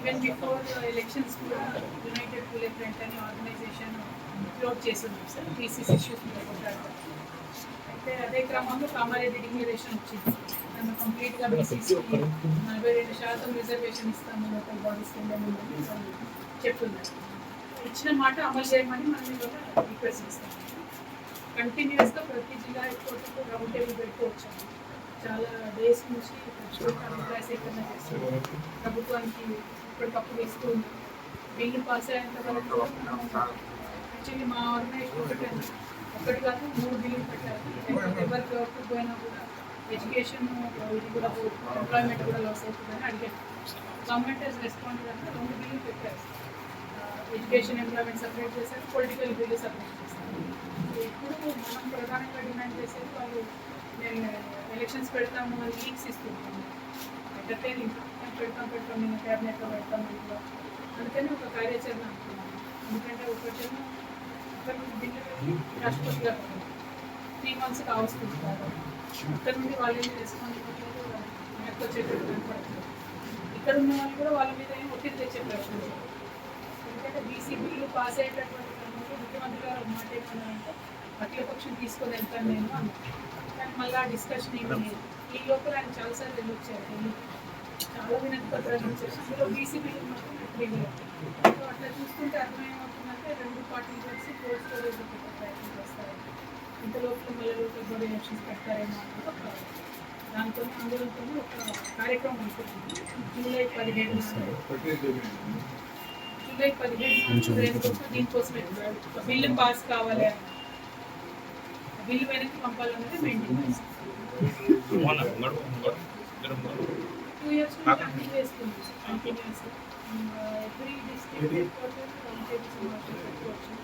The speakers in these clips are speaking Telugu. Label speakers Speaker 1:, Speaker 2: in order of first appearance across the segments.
Speaker 1: ఈవెన్ బిఫోర్ ఎలక్షన్స్ కూడా యునైటెడ్ పూలే ఫ్రంట్ అనే ఆర్గనైజేషన్ క్లోజ్ చేస్తున్నాం సార్ టీసీసీ ఇష్యూస్ మీద కొట్లాడతాం అయితే అదే క్రమంలో కామారెడ్డి డిక్లరేషన్ వచ్చింది. దాన్ని కంప్లీట్గా బీసీసీ నలభై రెండు శాతం రిజర్వేషన్ ఇస్తాము లోకల్ బాడీస్ చెప్తున్నారు. ఇచ్చిన మాట అమలు చేయమని మనం ఇవాళ రిక్వెస్ట్ చేస్తాం కంటిన్యూస్గా ప్రతి జిల్లా హెడ్కోర్టుకు రౌండ్ టేబుల్ వచ్చాము చాలా డేస్ నుంచి ప్రస్తుతం అభిప్రాయ సేకరణ ప్రభుత్వానికి అప్పటికప్పుడు ఇస్తూ ఉన్నాం. బిల్లు పాస్ అయ్యేంత వరకు యాక్చువల్లీ మా ఆర్గనైజేషన్ ఒకటే ఒకటి కాదు మూడు బిల్లులు పెట్టారు. ఎవరి వరకు పోయినా కూడా ఎడ్యుకేషన్ ఇది కూడా ఎంప్లాయ్మెంట్ కూడా లాస్ అవుతుందని అడిగాను గవర్నమెంట్ హెస్ రెస్పాండ్ అంటే రెండు బిల్లులు పెట్టారు. ఎడ్యుకేషన్ ఎంప్లాయ్మెంట్ సపరేట్ చేశారు పొలిటికల్ బిల్లు సపరేట్ చేశారు. ఇప్పుడు మనం ప్రధానంగా డిమాండ్ చేసేది వాళ్ళు మేము ఎలక్షన్స్ పెడతాము లీక్స్ ఇస్తున్నాము ఎంటర్టైనింగ్ పెడతాం పెడతాం నేను క్యాబినెట్లో పెడతాం ఇంట్లో అందుకని ఒక కార్యాచరణ అనుకున్నాను ఎందుకంటే ఒకటేమో అక్కడ నుండి బిల్లు వెళ్ళి రాష్ట్రపతిగా త్రీ మంత్స్ కావస్తుంది కాబట్టి అక్కడ నుండి వాళ్ళు ఏమి రెస్పాండ్ ఇవ్వట్లేదు వెనక్కి వచ్చేటట్టు కనపడుతుంది ఇక్కడ ఉన్న వాళ్ళు కూడా వాళ్ళ మీద ఏమి ఒత్తిడి తెచ్చే ప్రయత్నం ఎందుకంటే బీసీ బిల్లు పాస్ అయ్యేటటువంటి క్రమంలో ముఖ్యమంత్రి గారు ఒక మాట ఏమన్నారంటే అఖిలపక్షం తీసుకొని వెళ్తాను నేను అన్నాను కానీ మళ్ళీ ఆ డిస్కషన్ ఏమి లేదు. ఈ లోపల ఆయన చాలాసార్లు వెళ్ళొచ్చారు ఢిల్లీ బీసీ బిల్లు మాత్రం సో అట్లా చూసుకుంటే అర్థమేమవుతుందంటే రెండు పార్టీలు కలిసి కోల్డ్ స్టోరేజ్ ప్రయత్నం చేస్తారు ఇంతలోపు మళ్ళీ లోకల్ ఎలక్షన్స్ పెడతారేమో అన్నది ఒక దాంతో ఆందోళనతో ఒక కార్యక్రమం ఉంటుంది జూలై పదిహేడు జూలై పదిహేడు దీనికోసమే బిల్లు పాస్ కావాలి అని బిల్లు వెనక్కి పంపాలన్నది మెయిన్ టూ ఇయర్స్ కంటిన్యూ చేస్తుంది continues every district headquarter పెట్టుకోవచ్చు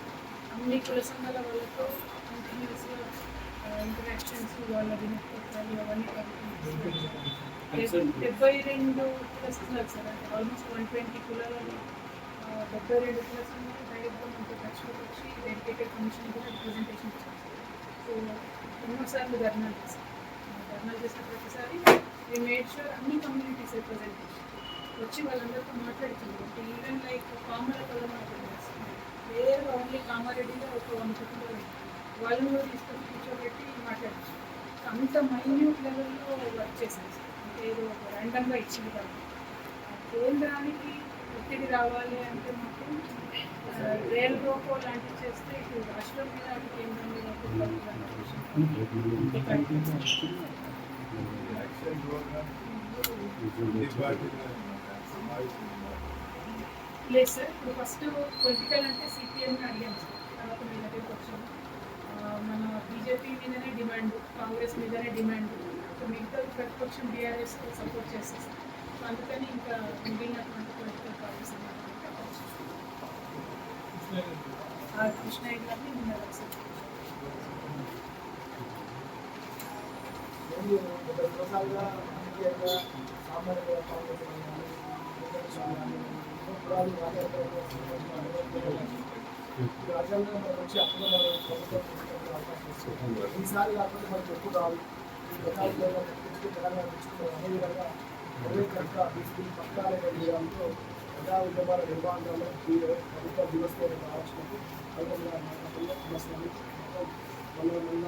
Speaker 1: అన్ని కుల సంఘాల వాళ్ళతో కంటిన్యూస్గా ఇంటరాక్షన్స్ వాళ్ళ వినపత్రాలు అవన్నీ డెబ్బై రెండు కుల సంఘాలు సార్ అంటే ఆల్మోస్ట్ వన్ ట్వంటీ కులాలలో ఆ, డెబ్బై రెండు కుల సంఘాలు డైరెక్ట్గా మనతో టచ్లోకి వచ్చి డెడికేటెడ్ కమిషన్ కూడా రిప్రజెంటేషన్ ఇచ్చారు. సో ఎన్నోసార్లు ధర్నాలు చేశాం ఆ, ధర్నాలు చేసిన ప్రతిసారి ఐ మేడ్ షూర్ అన్ని కమ్యూనిటీస్ రిప్రజెంటేషన్ వచ్చి వాళ్ళందరితో మాట్లాడుతున్నారు. అంటే ఈవెన్ లైక్ కామల కూడా మాట్లాడుతున్నారు. వేరే ఓన్లీ కామారెడ్డిలో ఒక వన్ కుటుంబాలు వాళ్ళని కూడా తీసుకొని కూర్చోబెట్టి మాట్లాడచ్చు అంత మైన్యూట్ లెవెల్లో వర్క్ చేశారు. సార్. అంటే ఏదో ఒక ర్యాండమ్గా ఇచ్చింది కాబట్టి కేంద్రానికి ఒత్తిడి రావాలి అంటే మాత్రం రేల్ రోకో లాంటివి చేస్తే ఇటు రాష్ట్రం మీద అటు కేంద్రం మీద లేదు సార్ ఇప్పుడు ఫస్ట్ పొలిటికల్ అంటే సిపిఎంని అడిగాము సార్. తర్వాత మీ దగ్గరికి వచ్చాము ఆ, మన బీజేపీ మీదనే డిమాండ్ కాంగ్రెస్ మీదనే డిమాండ్ సో మిగతా ప్రతిపక్షం బీఆర్ఎస్ సపోర్ట్ సో అందుకని ఇంకా మిగిలినటువంటి పొలిటికల్ పార్టీస్ కృష్ణయ్య గారిని నిన్న
Speaker 2: ఈసారి కాకపోతే మనకి ఎక్కువ రాదు ఈ గతాల్లో తెచ్చుకుని తెలంగాణ తెచ్చుకున్న అదే విధంగా అదే కనుక తీసుకుని పట్టాలే కలిగడంతో ప్రజా ఉద్యమాల నిర్వహణలో ఈ ప్రభుత్వ దివస్తో రావాల్సినట్టు అదేవిధంగా మాట్లాడుతున్న సమస్యలు మొన్న మొన్న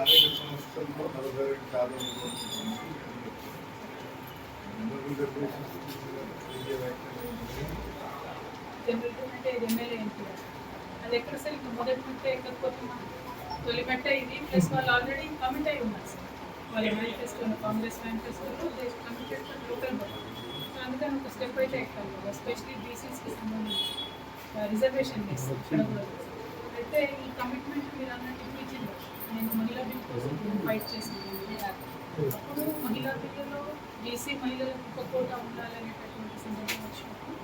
Speaker 2: గుజరాత్
Speaker 3: సంస్థల్లో నలభై రెండు శాతం
Speaker 1: అది ఎక్కడ సార్ ఇంకా మొదటి మెట్టే ఎక్కకపోతే తొలి మెట్ట ఇది ప్లస్ వాళ్ళు ఆల్రెడీ కమిట్ అయి ఉన్నారు సార్ మేనిఫెస్టో కాంగ్రెస్ మేనిఫెస్టోలో కమిటెడ్ లోకల్ సో అందుకని ఒక స్టెప్ అయితే ఎక్కాలి కదా ఎస్పెషలీ బీసీస్కి సంబంధించి రిజర్వేషన్ చేస్తారు అయితే ఈ కమిట్మెంట్ మీరు అన్నట్టు ఇచ్చింది నేను మహిళా బిల్ కోసం ఫైట్ చేసింది. అప్పుడు మహిళా బిల్లులో బీసీ మహిళలకు ఒక కోట ఉండాలనేటటువంటి సందర్భం వచ్చినప్పుడు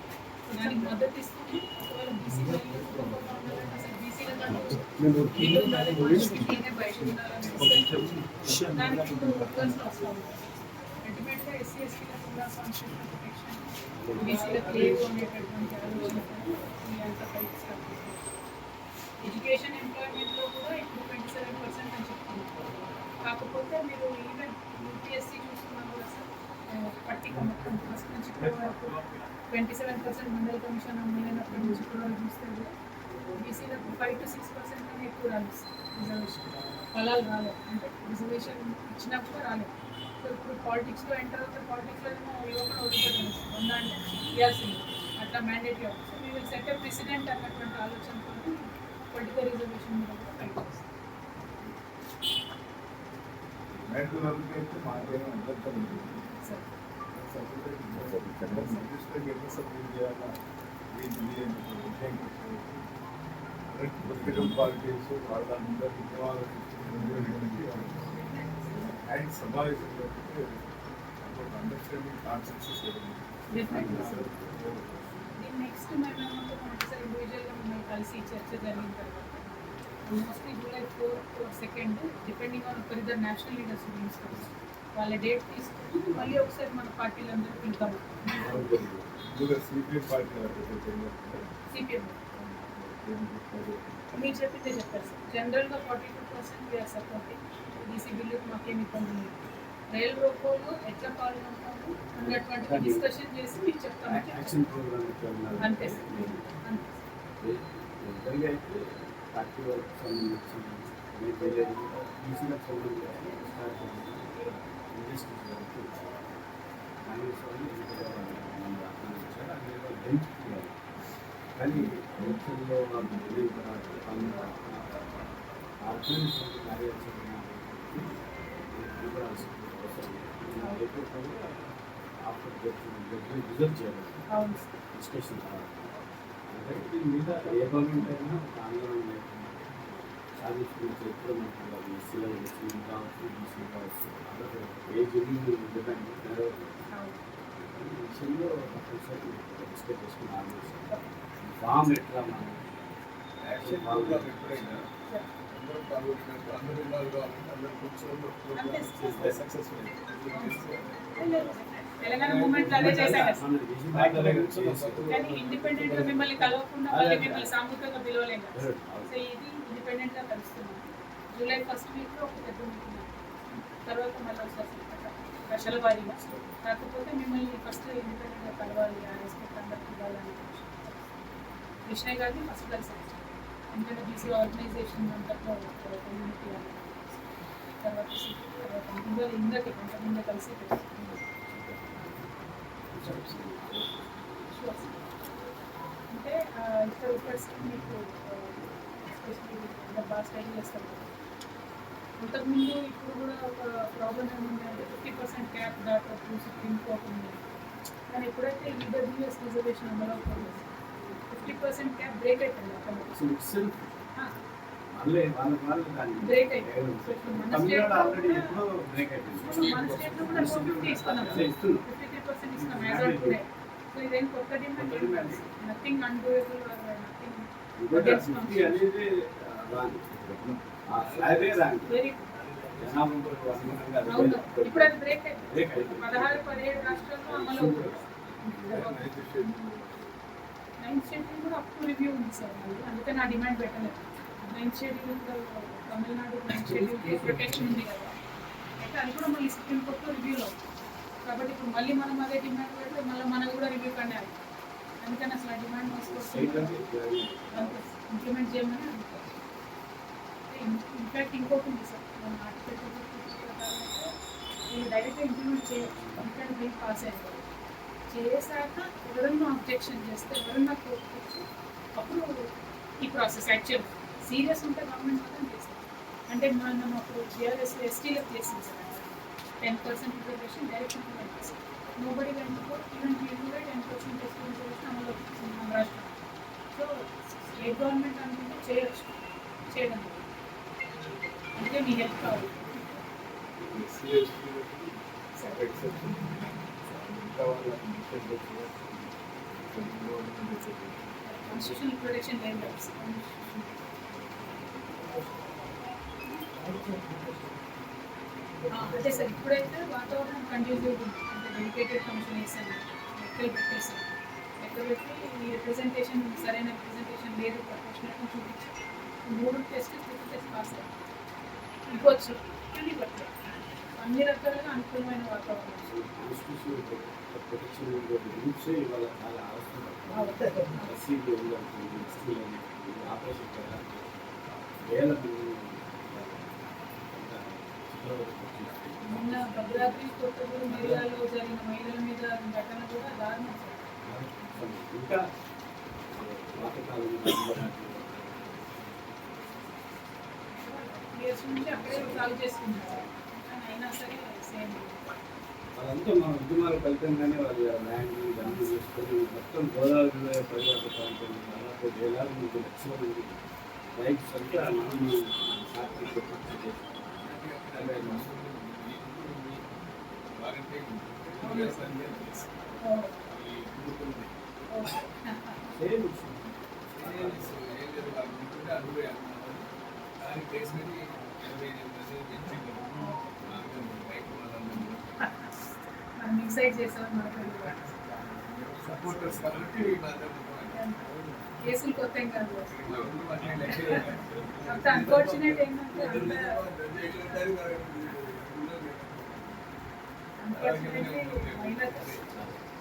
Speaker 1: దానికి మద్దతు ఇస్తుంది. ఒకవేళ బీసీ మహిళలకు ఒక కోట ఉండాలంటే అసలు బీసీల బిల్లు ఉండాలి. మనిషికి బయట ఉండాలని దానికి ఇప్పుడు వర్కర్స్ అవసరం. అల్టిమేట్గా ఎస్సీ ఎస్టీలకు కూడా కాన్స్టిట్యూషన్ ప్రొటెక్షన్ బీసీలకు లేవు అనేటటువంటి ఆలోచనతో ఈ అంత ఫైట్ స్టార్ట్ చేశారు ఎడ్యుకేషన్ ఎంప్లాయ్మెంట్లో కూడా ఇప్పుడు ట్వంటీ సెవెన్ పర్సెంట్ అని చెప్తున్నారు కాకపోతే మీరు ఈవెన్ యూపీఎస్సీ చూసుకున్నా కూడా సార్ ఆ, పట్టిక మొత్తం ఫస్ట్ నుంచి twenty seven percent Mandal commission అమ్మినప్పటి నుంచి కూడా చూస్తే బీసీలకు ఫైవ్ టు సిక్స్ పర్సెంట్ అనేది ఎక్కువ రాలేదు రిజర్వేషన్. ఫలాలు రాలేదు. అంటే రిజర్వేషన్ ఇచ్చినా కూడా రాలేదు. సో ఇప్పుడు పాలిటిక్స్లో ఎంటర్ అవుతే పాలిటిక్స్లో ఏమో యువకుడు ఓడిపోతుంది ఉందా అంటే ఇవ్వాల్సింది అట్లా mandatory so we will set president అన్నటువంటి ఆలోచనతో పొలిటికల్ రిజర్వేషన్ మీద కూడా ఫైట్ చేస్తాం.
Speaker 3: అయితే మాకేమో మాట్లాడే లేదు.
Speaker 1: సార్
Speaker 3: సర్టిఫికేట్ ఎన్ని సబ్మిట్ చేయాలా ఏంటి అని ఉద్యోగం పొలిటికల్ పార్టీస్ వాళ్ళందరూ ఉద్యమాలు అండ్ సమావేశంలో అండర్స్టాండింగ్ కాన్సెప్ట్స్
Speaker 1: Definitely, sir. దీని నెక్స్ట్ మేము ఏమంటే ఒకసారి ఇండివిజువల్గా మిమ్మల్ని కలిసి చర్చ జరిగిన తర్వాత mostly July fourth second depending on ఒకరిద్దరు నేషనల్ లీడర్స్ తీసుకొని వాళ్ళ డేట్ తీసుకొని మళ్ళీ ఒకసారి మన పార్టీలందరూ
Speaker 3: ఇంకా సిపిఎం
Speaker 1: మీరు చెప్పిందే చెప్పారు సార్. జనరల్గా forty two percent we are supporting DC బిల్లుకి మాకేం ఇబ్బంది లేదు. రైల్ రోకోలో ఎట్లా పాల్గొంటాము అన్నటువంటి డిస్కషన్ చేసి మీకు చెప్తాము అంతే సార్. అంతే.
Speaker 4: పార్టీ సంబంధించి మీకు తెలియదు ఈసీలకు సంబంధించి ఇండస్ట్రీస్ వరకు కాంగ్రెస్ వాళ్ళు ఎన్నికల మన రాష్ట్రానికి వచ్చారు అందులో బెంచ్ చేయాలి కానీ ఎలక్షన్లో వాళ్ళు తెలియని తర్వాత కొంత ఆర్గనైజేషన్ కార్యాచరణ ఆఫ్టర్ రిజర్వ్ చేయాలి
Speaker 1: అవును సార్
Speaker 4: డిస్కషన్ అంటే దీని మీద ఏ గవర్నమెంట్ అయినా ఒక ఆందోళన లేకుండా మనకు ఎస్సీలో కావచ్చు కావచ్చు ఏ విషయంలో ఒకసారి చేసుకుని ఫామ్ ఎట్లా మనం
Speaker 3: యాక్షన్ ప్రోగ్రామ్ ఎప్పుడైనా అందరూ పాల్గొంటున్నారు అందరూ ఇన్వాల్వ్ కావాలంటే అందరూ కూర్చొని సక్సెస్ఫుల్
Speaker 1: తెలంగాణ మూమెంట్ అదే చేశారు. కానీ ఇండిపెండెంట్ మిమ్మల్ని కలవకుండా మళ్ళీ మిమ్మల్ని సామూహికంగా పిలవలేం కదా సో ఇది ఇండిపెండెంట్గా కలుస్తున్నాం. జూలై ఫస్ట్ వీక్లో ఒక పెద్ద మీటింగ్ తర్వాత మళ్ళీ వస్తారు దశల వారీగా. కాకపోతే మిమ్మల్ని ఫస్ట్ ఇండిపెండెంట్గా కలవాలి ఆ రెస్పెక్ట్ అందరికి ఇవ్వాలని కృష్ణయ్య గారిని ఫస్ట్ కలిసి ఎందుకంటే బీసీ ఆర్గనైజేషన్ అంతట్లో కమ్యూనిటీ తర్వాత తర్వాత ఇందులో ఇందరికి కొంతమంది కలిసి. అంటే ఇక్కడ రిక్వెస్ట్ మీకు ఎస్పెషల్లీ బాగా స్టడీ చేస్తారు ఇంతకుముందు ఇప్పుడు కూడా ఒక ప్రాబ్లం ఏముందంటే ఫిఫ్టీ పర్సెంట్ క్యాప్ దాకా సుప్రీం కోర్ట్ ఉంది కానీ ఎప్పుడైతే ఈడబ్ల్యూఎస్ రిజర్వేషన్ అమలు అవుతుంది ఫిఫ్టీ పర్సెంట్ క్యాప్ బ్రేక్ అయిపోయింది అక్కడ
Speaker 4: సో ఇట్సెల్ఫ్ వాళ్ళే వాళ్ళ వాళ్ళు దాన్ని
Speaker 1: బ్రేక్ అయిపోయింది
Speaker 4: తమిళనాడు ఆల్రెడీ ఎప్పుడో బ్రేక్ అయిపోయింది
Speaker 1: మన స్టేట్లో కూడా ఫోర్ ఫిఫ్టీ ఇస్తున్నాం
Speaker 4: ఇస్తున్నాం
Speaker 1: ఫిఫ్టీ త్రీ పర్సెంట్ ఇస్తున్నాం యాజ్ ఆన్ టుడే సో ఇదేం కొత్త డిమాండ్ ఏం కాదు నథింగ్ అన్డూయబుల్ నథింగ్
Speaker 4: రాంగ్ ఆ స్లాబే
Speaker 1: అవుతుంది నైన్త్ షెడ్యూల్ కూడా అప్ టు రివ్యూ ఉంది సార్ అందుకే నా డిమాండ్ పెట్టలేదు. Ninth schedule Tamil Nadu ninth schedule protection ఉంది కదా. అయితే అది కూడా మళ్ళీ సుప్రీం కోర్టులో రివ్యూలో కాబట్టి ఇప్పుడు మళ్ళీ మనం అదే డిమాండ్ పెడితే మళ్ళీ మనది కూడా రివ్యూ కండి అది. అందుకని అసలు ఆ డిమాండ్ ఇంప్లిమెంట్ చేయమని అనుకోవాలి ఇన్ఫాక్ట్ ఇంకోటి ఉంది సార్. మన ఆర్టికల్ ప్రకారం అయితే వీళ్ళు డైరెక్ట్గా ఇంప్లిమెంట్ చేయొచ్చు ఎందుకంటే బిల్ పాస్ అయ్యారు చేశాక ఎవరన్నా అబ్జెక్షన్ చేస్తే ఎవరన్నా కోర్టుకు వచ్చి అప్పుడు ఈ ప్రాసెస్ యాక్చువల్ సీరియస్ ఉంటే గవర్నమెంట్ మాత్రం చేస్తారు. అంటే మనం అప్పుడు జిఆర్ఎస్ ఎస్టీలకు చేసింది sir ten percent reservation direct implement చేస్తాం నోబడి వెంటనే ఈవెన్ వీళ్ళు కూడా టెన్ పర్సెంట్ రిజర్వేషన్ అమలు అవుతుంది మన రాష్ట్రం. సో స్టేట్ గవర్నమెంట్ అనుకుంటే చేయొచ్చు. చేయడం లేదు. అందుకే మీ హెల్ప్ కావాలి సరే కాన్స్టిట్యూషనల్ ప్రొటెక్షన్ లేదు కదా సార్. ఆ, అదే సార్ ఇప్పుడైతే వాతావరణం కండ్యూసివ్ ఉంది అంటే డెడికేటెడ్ కమిషన్ వేసాను లెక్కలు పెట్టేసాను లెక్క పెట్టి ఈ రిప్రజెంటేషన్ సరైన రిప్రజెంటేషన్ లేదు ప్రొఫెషనల్ చూపించాను మూడు టెస్ట్ ఫిఫ్త్ టెస్ట్ పాస్ అయ్యాను ఇవ్వచ్చు. కానీ ఇవ్వట్లేదు అన్ని రకాలుగా అనుకూలమైన వాతావరణం
Speaker 4: కాన్స్టిట్యూషన్ చాలా
Speaker 1: మొన్న భద్రాద్రి కొత్తగూడెం జిల్లాలో జరిగిన మహిళల మీద ఘటన కూడా దారుణం.
Speaker 4: ఇంకా
Speaker 1: నుంచి అక్కడే సాగు చేసుకుంటారు. కానీ అయినా సరే సేమ్.
Speaker 4: వాళ్ళంతా మన ఉద్యమాల ఫలితంగానే వాళ్ళ ల్యాండ్ ఇవన్నీ చేసుకొని మొత్తం గోదావరి పరివార ప్రాంతం దాదాపు వేలాది మంది లక్షల మంది రైట్స్ అంతా మనం సాక్షి సేమ్
Speaker 1: మనం ఇన్సైడ్ చేసాం మనకు
Speaker 3: సపోర్టర్స్ కాబట్టి
Speaker 1: కేసులు కొత్త కాదు అన్ఫార్చునేట్ ఏంటంటే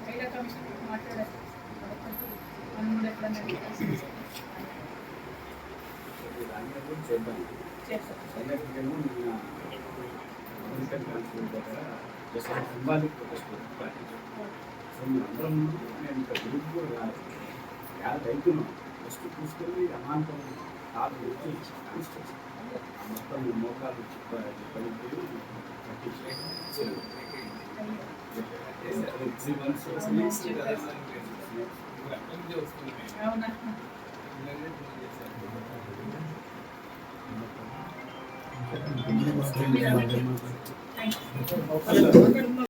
Speaker 1: మహిళా కమిషన్ మాట్లాడారు మనం కూడా ఎప్పుడన్నా
Speaker 4: దాన్ని కూడా చేద్దాం
Speaker 1: చేస్తాం
Speaker 4: సందర్భంగా నిన్న అమెరికన్ కాన్సులేట్ దగ్గర జస్ట్ సింబాలిక్ ప్రొటెస్ట్ పాటించాం సో అందరం నేను ఇంకా గ్రూప్ కూడా రాలేదు యాద రైతున్నాం ఫస్ట్ తీసుకెళ్ళి అమాంతం కాదు వచ్చి కాన్స్టిట్యూషన్ మొత్తం మోకాలు పడిపోయి త్రీ మంత్స్
Speaker 1: అవునా థ్యాంక్ యూ